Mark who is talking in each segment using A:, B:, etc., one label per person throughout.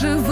A: живе.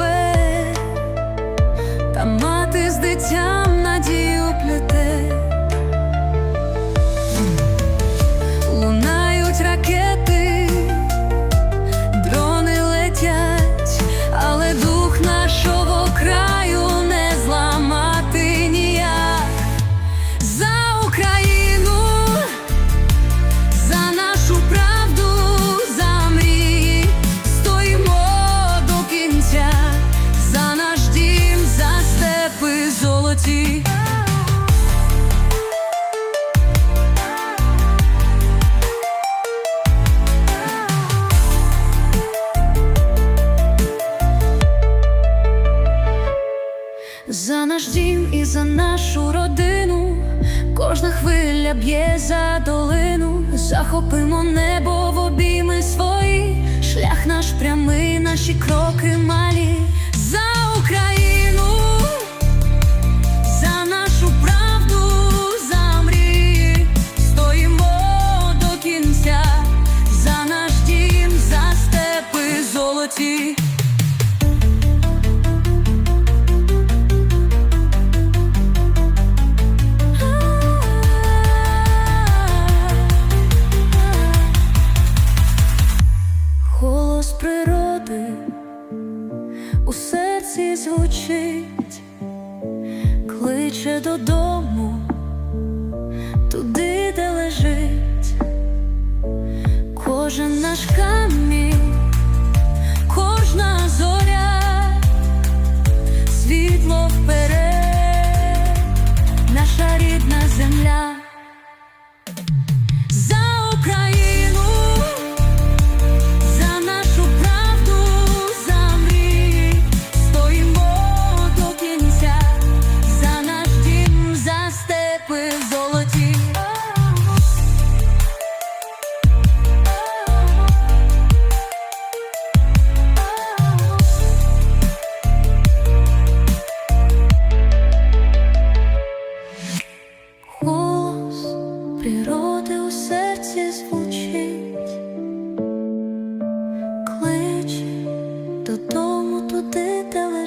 A: За наш дім і за нашу родину, кожна хвиля б'є за долину, захопимо небо в обійми свої, шлях наш прямий, наші кроки малі. Золоті. Голос природи у серці звучить, кличе додому, туди, де лежить,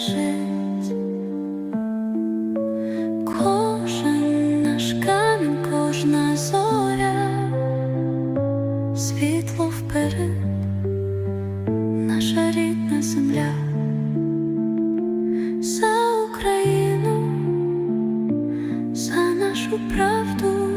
A: лежить. Кожен наш камінь, кожна зоря, світло вперед, наша рідна земля. За Україну, за нашу правду.